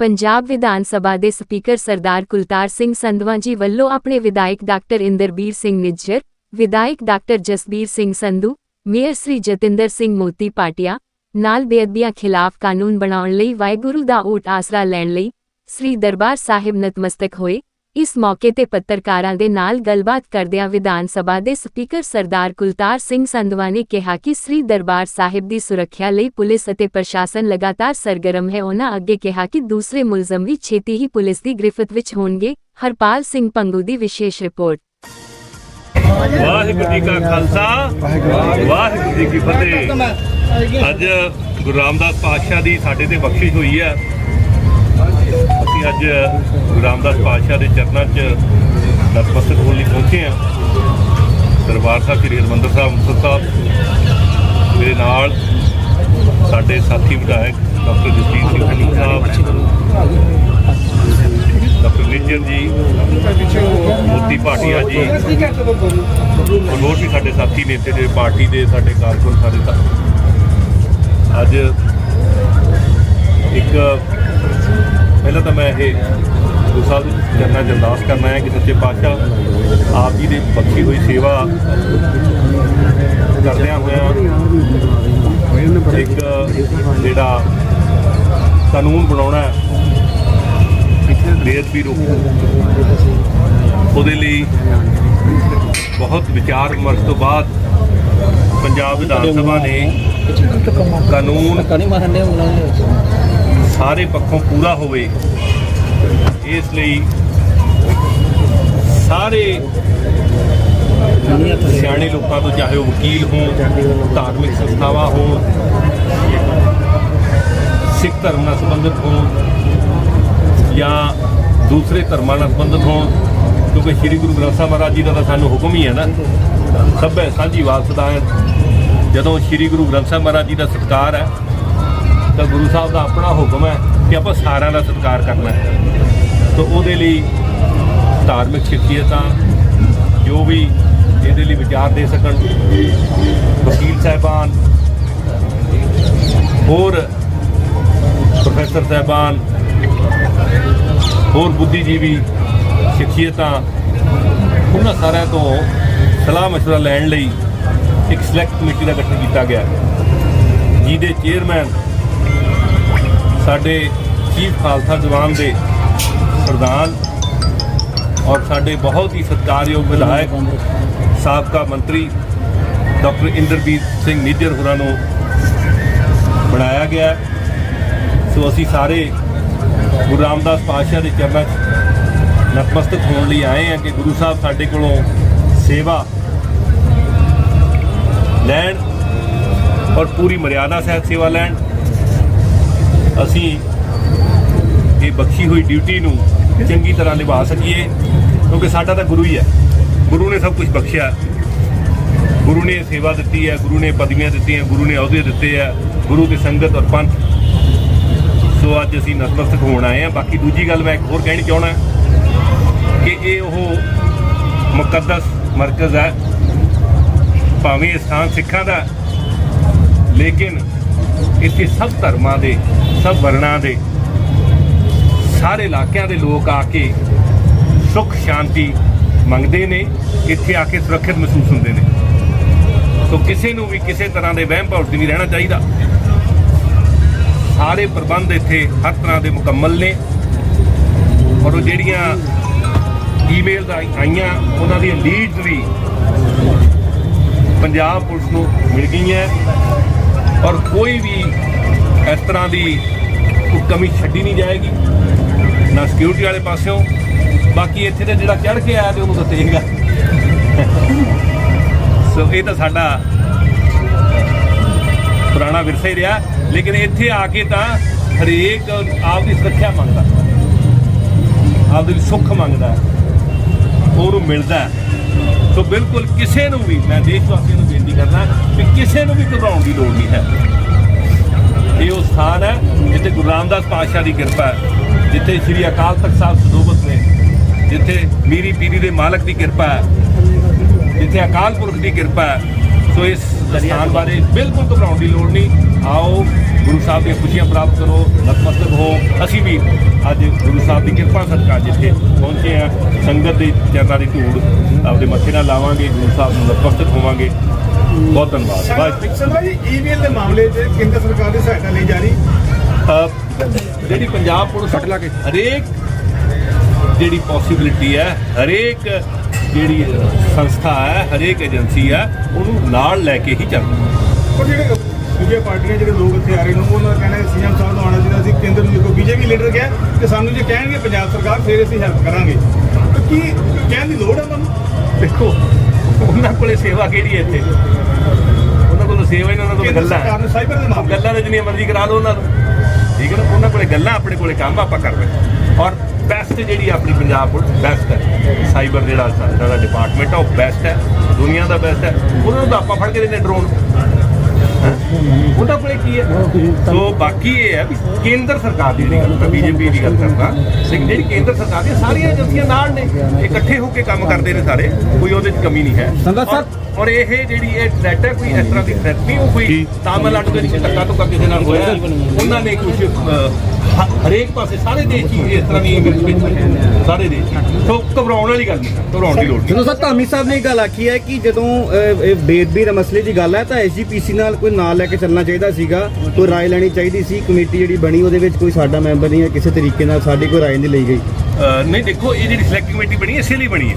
ਪੰਜਾਬ ਵਿਧਾਨ ਸਭਾ ਦੇ ਸਪੀਕਰ ਸਰਦਾਰ ਕੁਲਤਾਰ ਸਿੰਘ ਸੰਧਵਾਂ ਜੀ ਵੱਲੋਂ ਆਪਣੇ ਵਿਧਾਇਕ ਡਾਕਟਰ ਇੰਦਰਬੀਰ ਸਿੰਘ ਨਿੱਜਰ, ਵਿਧਾਇਕ ਡਾਕਟਰ ਜਸਬੀਰ ਸਿੰਘ ਸੰਧੂ, ਮੇਅਰ ਸ੍ਰੀ ਜਤਿੰਦਰ ਸਿੰਘ ਮੋਤੀ ਪਾਟਿਆ ਨਾਲ ਬੇਅਦਬੀਆਂ ਖਿਲਾਫ ਕਾਨੂੰਨ ਬਣਾਉਣ ਲਈ ਵਾਹਿਗੁਰੂ ਦਾ ਓਟ ਆਸਰਾ ਲੈਣ ਲਈ ਸ੍ਰੀ ਦਰਬਾਰ ਸਾਹਿਬ ਨਤਮਸਤਕ ਹੋਏ। ਇਸ ਮੌਕੇ ਤੇ ਪੱਤਰਕਾਰਾਂ ਦੇ ਨਾਲ ਗੱਲਬਾਤ ਕਰਦਿਆਂ ਵਿਧਾਨ ਸਭਾ ਦੇ ਸਪੀਕਰ ਸਰਦਾਰ ਕੁਲਤਾਰ ਸਿੰਘ ਸੰਧਵਾ ਨੇ ਕਿਹਾ ਕਿ ਸ੍ਰੀ ਦਰਬਾਰ ਸਾਹਿਬ ਦੀ ਸੁਰੱਖਿਆ ਲਈ ਪੁਲਿਸ ਅਤੇ ਪ੍ਰਸ਼ਾਸਨ ਲਗਾਤਾਰ ਸਰਗਰਮ ਹੈ। ਉਹਨਾਂ ਅੱਗੇ ਕਿਹਾ ਕਿ ਦੂਸਰੇ ਮੁਲਜ਼ਮ ਵੀ ਛੇਤੀ ਹੀ ਪੁਲਿਸ ਦੀ ਗ੍ਰਿਫਤ ਵਿੱਚ ਹੋਣਗੇ। ਹਰਪਾਲ ਸਿੰਘ ਪੰਗੂ ਦੀ ਵਿਸ਼ੇਸ਼ ਰਿਪੋਰਟ। ਵਾਹਿਗੁਰੂ ਜੀ ਕਾ ਖਾਲਸਾ, ਵਾਹਿਗੁਰੂ ਜੀ ਕੀ ਫਤਿਹ। ਅੱਜ ਗੁਰੂ ਰਾਮਦਾਸ ਪਾਤਸ਼ਾਹ ਦੀ ਸਾਡੇ ਤੇ ਬਖਸ਼ਿਸ਼ ਹੋਈ ਹੈ। ਅਸੀਂ ਅੱਜ ਗੁਰੂ ਰਾਮਦਾਸ ਪਾਤਸ਼ਾਹ ਦੇ ਚਰਨਾਂ 'ਚ ਨਤਮਸਤਕ ਹੋਣ ਲਈ ਪਹੁੰਚੇ ਹਾਂ। ਦਰਬਾਰ ਸਾਹਿਬ ਸ੍ਰੀ ਹਰਿਮੰਦਰ ਸਾਹਿਬ ਮੁਕਤਸਰ ਸਾਹਿਬ। ਮੇਰੇ ਨਾਲ ਸਾਡੇ ਸਾਥੀ ਵਿਧਾਇਕ ਡਾਕਟਰ ਜਸਜੀਤ ਸਿੰਘ ਖੰਡੂ ਸਾਹਿਬ, ਡਾਕਟਰ ਨਿਜਰ ਜੀ ਮੋਤੀ ਭਾਟੀਆ ਜੀ, ਹੋਰ ਵੀ ਸਾਡੇ ਸਾਥੀ ਨੇਤੇ ਦੇ ਪਾਰਟੀ ਦੇ ਸਾਡੇ ਕਾਰਕੁਨ ਸਾਡੇ ਸਾ- ਅੱਜ ਇੱਕ ਪਹਿਲਾਂ ਤਾਂ ਮੈਂ ਇਹ ਗੁਰੂ ਸਾਹਿਬ ਦੇ ਚਰਨਾਂ 'ਚ ਅਰਦਾਸ ਕਰਨਾ ਹੈ ਕਿ ਸੱਚੇ ਪਾਤਸ਼ਾਹ ਆਪ ਜੀ ਦੀ ਬਖਸ਼ੀ ਹੋਈ ਸੇਵਾ ਕਰਦਿਆਂ ਹੋਇਆਂ ਇੱਕ ਜਿਹੜਾ ਕਾਨੂੰਨ ਬਣਾਉਣਾ ਬੇਅਦਬੀ ਰੋਕੂ। ਉਹਦੇ ਲਈ ਬਹੁਤ ਵਿਚਾਰ ਵਿਮਰਸ਼ ਤੋਂ ਬਾਅਦ ਪੰਜਾਬ ਵਿਧਾਨ ਸਭਾ ਨੇ ਕਾਨੂੰਨ ਸਾਰੇ ਪੱਖੋਂ ਪੂਰਾ ਹੋਵੇ, ਇਸ ਲਈ ਸਾਰੇ ਸਿਆਣੇ ਲੋਕਾਂ ਤੋਂ ਚਾਹੇ ਉਹ ਵਕੀਲ ਹੋਣ, ਧਾਰਮਿਕ ਸੰਸਥਾਵਾਂ ਹੋਣ, ਸਿੱਖ ਧਰਮ ਨਾਲ ਸੰਬੰਧਿਤ ਹੋਣ ਜਾਂ ਦੂਸਰੇ ਧਰਮਾਂ ਨਾਲ ਸੰਬੰਧਿਤ ਹੋਣ, ਕਿਉਂਕਿ ਸ੍ਰੀ ਗੁਰੂ ਗ੍ਰੰਥ ਸਾਹਿਬ ਮਹਾਰਾਜ ਜੀ ਦਾ ਤਾਂ ਸਾਨੂੰ ਹੁਕਮ ਹੀ ਹੈ ਨਾ। ਸਭੇ ਸਾਂਝੀ ਵਾਰਸਦਾ ਹੈ। ਜਦੋਂ ਸ੍ਰੀ ਗੁਰੂ ਗ੍ਰੰਥ ਸਾਹਿਬ ਮਹਾਰਾਜ ਜੀ ਦਾ ਸਤਿਕਾਰ ਹੈ ਤਾਂ ਗੁਰੂ ਸਾਹਿਬ ਦਾ ਆਪਣਾ ਹੁਕਮ ਹੈ ਕਿ ਆਪਾਂ ਸਾਰਿਆਂ ਦਾ ਸਤਿਕਾਰ ਕਰਨਾ ਹੈ ਤਾਂ ਉਹਦੇ ਲਈ ਧਾਰਮਿਕ ਸ਼ਖਸੀਅਤਾਂ ਜੋ ਵੀ ਇਹਦੇ ਲਈ ਵਿਚਾਰ ਦੇ ਸਕਣ ਵਕੀਲ ਸਾਹਿਬਾਨ ਹੋਰ ਪ੍ਰੋਫੈਸਰ ਸਾਹਿਬਾਨ ਹੋਰ ਬੁੱਧੀਜੀਵੀ ਸ਼ਖਸੀਅਤਾਂ ਉਹਨਾਂ ਸਾਰਿਆਂ ਤੋਂ ਸਲਾਹ مشورہ ਲੈਣ ਲਈ ਇੱਕ ਸਿਲੈਕਟ ਕਮੇਟੀ ਦਾ ਗਠਨ ਕੀਤਾ ਗਿਆ ਜਿਹਦੇ ਚੇਅਰਮੈਨ ਸਾਡੇ ਚੀਫ ਖਾਲਸਾ ਜਵਾਨ ਦੇ ਪ੍ਰਧਾਨ ਔਰ ਸਾਡੇ ਬਹੁਤ ਹੀ ਸਤਿਕਾਰਯੋਗ ਵਿਧਾਇਕ, ਸਾਬਕਾ ਮੰਤਰੀ ਡਾਕਟਰ ਇੰਦਰਜੀਤ ਸਿੰਘ ਨਿੱਜਰ ਹੋਰਾਂ ਨੂੰ ਬਣਾਇਆ ਗਿਆ ਸੋ ਅਸੀਂ ਸਾਰੇ ਗੁਰੂ ਰਾਮਦਾਸ ਪਾਤਸ਼ਾਹ ਦੇ ਚਰਨਾਂ 'ਚ ਨਤਮਸਤਕ ਹੋਣ ਲਈ ਆਏ ਹਾਂ ਕਿ ਗੁਰੂ ਸਾਹਿਬ ਸਾਡੇ ਕੋਲੋਂ ਸੇਵਾ ਲੈਣ ਔਰ ਪੂਰੀ ਮਰਿਆਦਾ ਸਹਿਤ ਸੇਵਾ ਲੈਣ। ਅਸੀਂ ਇਹ ਬਖਸ਼ੀ ਹੋਈ ਡਿਊਟੀ ਨੂੰ ਚੰਗੀ ਤਰ੍ਹਾਂ ਨਿਭਾ ਸਕੀਏ, ਕਿਉਂਕਿ ਸਾਡਾ ਤਾਂ ਗੁਰੂ ਹੀ ਹੈ। ਗੁਰੂ ਨੇ ਸਭ ਕੁਝ ਬਖਸ਼ਿਆ। ਗੁਰੂ ਨੇ ਸੇਵਾ ਦਿੱਤੀ ਹੈ, ਗੁਰੂ ਨੇ ਪਦਵੀਆਂ ਦਿੱਤੀਆਂ, ਗੁਰੂ ਨੇ ਅਹੁਦੇ ਦਿੱਤੇ ਆ ਗੁਰੂ ਦੀ ਸੰਗਤ ਔਰ ਪੰਥ। ਸੋ ਅੱਜ ਅਸੀਂ ਨਤਮਸਤਕ ਹੋਣ ਆਏ ਆ ਬਾਕੀ ਦੂਜੀ ਗੱਲ ਮੈਂ ਇੱਕ ਹੋਰ ਕਹਿਣੀ ਚਾਹਣਾ ਕਿ ਇਹ ਉਹ ਮੁਕੱਦਸ ਮਰਕਜ਼ ਹੈ। ਭਾਵੇਂ ਇਹ ਸਥਾਨ ਸਿੱਖਾਂ ਦਾ ਲੇਕਿਨ ਇੱਥੇ ਸਭ ਧਰਮਾਂ ਦੇ, ਸਭ ਵਰਣਾਂ ਦੇ, ਸਾਰੇ ਇਲਾਕਿਆਂ ਦੇ ਲੋਕ ਆ ਕੇ ਸੁੱਖ, ਸ਼ਾਂਤੀ ਮੰਗਦੇ ਨੇ, ਇੱਥੇ ਆ ਕੇ ਸੁਰੱਖਿਅਤ ਮਹਿਸੂਸ ਹੁੰਦੇ ਨੇ। ਸੋ ਕਿਸੇ ਨੂੰ ਵੀ ਕਿਸੇ ਤਰ੍ਹਾਂ ਦੇ ਵਹਿਮ ਭਰਮ ਨਹੀਂ ਰਹਿਣਾ ਚਾਹੀਦਾ। ਸਾਰੇ ਪ੍ਰਬੰਧ ਇੱਥੇ ਹਰ ਤਰ੍ਹਾਂ ਦੇ ਮੁਕੰਮਲ ਨੇ। ਔਰ ਉਹ ਜਿਹੜੀਆਂ ਈਮੇਲ ਦਾ ਆਈਆਂ, ਉਹਨਾਂ ਦੀਆਂ ਲੀਡਸ ਵੀ ਪੰਜਾਬ ਪੁਲਿਸ ਨੂੰ ਮਿਲ ਗਈਆਂ। ਔਰ ਕੋਈ ਵੀ ਇਸ ਤਰ੍ਹਾਂ ਦੀ ਕਮੀ ਛੱਡੀ ਨਹੀਂ ਜਾਏਗੀ। ਨਾ ਸਿਕਿਉਰਿਟੀ ਵਾਲੇ ਪਾਸਿਓਂ, ਬਾਕੀ ਇੱਥੇ ਤੇ ਜਿਹੜਾ ਚੜ ਕੇ ਆਇਆ ਤੇ ਉਹਨੂੰ ਦੱਸੇਗਾ ਸੋ ਇਹ ਤਾਂ ਸਾਡਾ ਪੁਰਾਣਾ ਵਿਰਸਾ ਹੀ ਰਿਹਾ। ਲੇਕਿਨ ਇੱਥੇ ਆ ਕੇ ਤਾਂ ਹਰੇਕ ਆਪ ਦੀ ਸੁਰੱਖਿਆ ਮੰਗਦਾ। ਆਪਦੀ ਸੁੱਖ ਮੰਗਦਾ। ਉਹਨੂੰ ਮਿਲਦਾ। ਸੋ ਬਿਲਕੁਲ ਕਿਸੇ ਨੂੰ ਵੀ ਮੈਂ ਦੇਸ਼ ਵਾਸੀ ਨੂੰ ਬੇਨਤੀ ਕਰਦਾ ਕਿ ਕਿਸੇ ਨੂੰ ਵੀ ਘਬਰਾਉਣ ਦੀ ਲੋੜ ਨਹੀਂ ਹੈ। ਇਹ ਉਹ ਸਥਾਨ ਹੈ ਜਿੱਥੇ ਗੁਰੂ ਰਾਮਦਾਸ ਪਾਤਸ਼ਾਹ ਦੀ ਕਿਰਪਾ ਹੈ, ਜਿੱਥੇ ਸ੍ਰੀ ਅਕਾਲ ਤਖਤ ਸਾਹਿਬ ਸਰੋਵਤ ਨੇ, ਜਿੱਥੇ ਮੀਰੀ ਪੀਰੀ ਦੇ ਮਾਲਕ ਦੀ ਕਿਰਪਾ ਹੈ, ਜਿੱਥੇ ਅਕਾਲ ਪੁਰਖ ਦੀ ਕਿਰਪਾ ਹੈ। ਸੋ ਇਸ ਸਥਾਨ ਬਾਰੇ ਬਿਲਕੁਲ ਘਬਰਾਉਣ ਦੀ ਲੋੜ ਨਹੀਂ। ਆਓ, ਗੁਰੂ ਸਾਹਿਬ ਦੀਆਂ ਖੁਸ਼ੀਆਂ ਪ੍ਰਾਪਤ ਕਰੋ, ਨਤਮਸਤਕ ਹੋ। ਅਸੀਂ ਵੀ ਅੱਜ ਗੁਰੂ ਸਾਹਿਬ ਦੀ ਕਿਰਪਾ ਸਦਕਾ ਜਿੱਥੇ ਪਹੁੰਚੇ ਆ ਸੰਗਤ ਦੇ ਚਰਨਾਂ ਦੀ ਧੂੜ ਆਪਦੇ ਮੱਥੇ ਨਾਲ ਲਾਵਾਂਗੇ, ਗੁਰੂ ਸਾਹਿਬ ਨੂੰ ਨਤਮਸਤਕ ਹੋਵਾਂਗੇ। ਬਹੁਤ ਧੰਨਵਾਦ। ਵਾਹਿਗੁਰੂ। ਸੰਧਵਾ ਜੀ ਈਵੀਐਲ ਦੇ ਮਾਮਲੇ 'ਚ ਕੇਂਦਰ ਸਰਕਾਰ ਦੀ ਸਹਾਇਤਾ ਲਈ ਜਾ ਰਹੀ। ਜਿਹੜੀ ਪੰਜਾਬ ਪੁਲਿਸ ਹਰੇਕ ਜਿਹੜੀ ਪੋਸਿਬਿਲਿਟੀ ਹੈ ਹਰੇਕ ਜਿਹੜੀ ਸੰਸਥਾ ਹੈ ਹਰੇਕ ਏਜੰਸੀ ਹੈ ਉਹਨੂੰ ਨਾਲ ਲੈ ਕੇ ਹੀ ਚੱਲਦੀ ਪਰ ਜਿਹੜੇ ਦੂਜੀਆਂ ਪਾਰਟੀਆਂ ਜਿਹੜੇ ਲੋਕ ਇੱਥੇ ਆ ਰਹੇ ਨੇ ਉਹਨਾਂ ਦਾ ਕਹਿਣਾ ਹੈ ਸੀਐਮ ਸਾਹਿਬ ਨੂੰ ਆਉਣਾ ਚਾਹੀਦਾ ਸੀ ਕੇਂਦਰ ਨੂੰ ਦੇਖੋ ਬੀਜੇਪੀ ਲੀਡਰ ਗਿਆ ਕਿ ਸਾਨੂੰ ਜੇ ਕਹਿਣਗੇ ਪੰਜਾਬ ਸਰਕਾਰ ਫਿਰ ਅਸੀਂ ਹੈਲਪ ਕਰਾਂਗੇ। ਤਾਂ ਕੀ ਕਹਿਣ ਦੀ ਲੋੜ ਹੈ ਉਹਨਾਂ ਨੂੰ? ਦੇਖੋ ਉਹਨਾਂ ਕੋਲੇ ਸੇਵਾ ਕਿਹੜੀ ਹੈ ਇੱਥੇ? ਉਹਨਾਂ ਕੋਲ ਸੇਵਾ ਹੀ ਨਹੀਂ ਉਹਨਾਂ ਕੋਲ ਗੱਲਾਂ। ਸਰਕਾਰ ਹੈ। ਨੇ ਸਾਈਬਰ ਦੇ ਮਾਮਲੇ? ਗੱਲਾਂ ਦੇ ਜਿੰਨੀਆਂ ਮਰਜ਼ੀ ਕਰਾ ਲਓ ਉਹਨਾਂ ਨੂੰ। ਠੀਕ ਹੈ ਨਾ? ਉਹਨਾਂ ਕੋਲੇ ਗੱਲਾਂ ਆਪਣੇ ਕੋਲੇ ਕੰਮ ਆਪਾਂ ਕਰ ਰਹੇ ਔਰ ਬੈਸਟ ਜਿਹੜੀ ਆਪਣੀ ਪੰਜਾਬ ਪੁਲਿਸ ਬੈਸਟ ਹੈ। ਸਾਈਬਰ ਜਿਹੜਾ ਸਾਡਾ ਡਿਪਾਰਟਮੈਂਟ ਆ ਉਹ ਬੈਸਟ ਹੈ। ਦੁਨੀਆ ਦਾ ਬੈਸਟ ਹੈ। ਉਹਨਾਂ ਨੂੰ ਤਾਂ ਆਪਾਂ ਫੜ ਕੇ ਦਿੰਦੇ ਡਰੋਨ ਉਹਨਾਂ ਕੋਲੇ ਕੀ ਹੈ? ਸੋ ਬਾਕੀ ਇਹ ਹੈ ਵੀ ਕੇਂਦਰ ਸਰਕਾਰ ਦੀ ਜਿਹੜੀ ਗੱਲ ਮੈਂ ਬੀਜੇਪੀ ਦੀ ਗੱਲ ਕਰਦਾ ਸਿੰਘ ਜਿਹੜੀ ਕੇਂਦਰ ਸਰਕਾਰ ਦੀਆਂ ਸਾਰੀਆਂ ਏਜੰਸੀਆਂ ਨਾਲ ਨੇ ਇਕੱਠੇ ਹੋ ਕੇ ਕੰਮ ਕਰਦੇ ਨੇ ਸਾਰੇ ਕੋਈ ਉਹਦੇ 'ਚ ਕਮੀ ਨਹੀਂ ਹੈ। ਸੰਗਤ ਸਾਹਿਬ- ਔਰ- ਔਰ ਇਹ ਜਿਹੜੀ ਇਹ ਥ੍ਰੈਟ ਹੈ ਕੋਈ ਇਸ ਤਰ੍ਹਾਂ ਦੀ ਥ੍ਰੈਟ ਨਹੀਂ ਉਹ ਕੋਈ ਤਾਮਿਲਨਾਡੂ ਦੇ ਵਿੱਚ ਧੱਕਾ ਧੁੱਕਾ ਕਿਸੇ ਨਾਲ ਹੋਇਆ ਉਹਨਾਂ ਨੇ ਕੁਝ ਹਰੇਕ ਪਾਸੇ ਸਾਰੇ ਦੇਸ਼ ਹੀ ਇਸ ਤਰ੍ਹਾਂ ਦੀ ਵਿੱਚ। ਸਾਰੇ ਦੇਸ਼ ਹੀ। ਸੋ ਘਬਰਾਉਣ ਵਾਲੀ ਗੱਲ ਨਹੀਂ ਘਬਰਾਉਣ ਦੀ ਲੋੜ ਨਹੀਂ। ਜਦੋਂ ਸਰ ਧਾਮੀ ਸਾਹਿਬ ਨੇ ਇਹ ਗੱਲ ਆਖੀ ਹੈ ਕਿ ਜਦੋਂ ਅਹ, ਇਹ ਬੇਦਬੀ ਦਾ ਮਸਲੇ ਦੀ ਗੱਲ ਹੈ ਤਾਂ ਐਸਜੀਪੀਸੀ ਨਾਲ ਕੋਈ ਨਾਲ ਲੈ ਕੇ ਚੱਲਣਾ ਚਾਹੀਦਾ ਸੀਗਾ ਕੋਈ ਰਾਏ ਲੈਣੀ ਚਾਹੀਦੀ ਸੀ ਕਮੇਟੀ ਜਿਹੜੀ ਬਣੀ ਉਹਦੇ ਵਿੱਚ ਕੋਈ ਸਾਡਾ ਮੈਂਬਰ ਨਹੀਂ ਹੈ ਕਿਸੇ ਤਰੀਕੇ ਨਾਲ ਸਾਡੀ ਕੋਈ ਰਾਏ ਨਹੀਂ ਲਈ ਗਈ। ਅਹ ਨਹੀਂ ਦੇਖੋ ਇਹ ਜਿਹੜੀ ਸਿਲੈਕਟ ਕਮੇਟੀ ਬਣੀ ਹੈ, ਇਸੇ ਲਈ ਬਣੀ ਹੈ।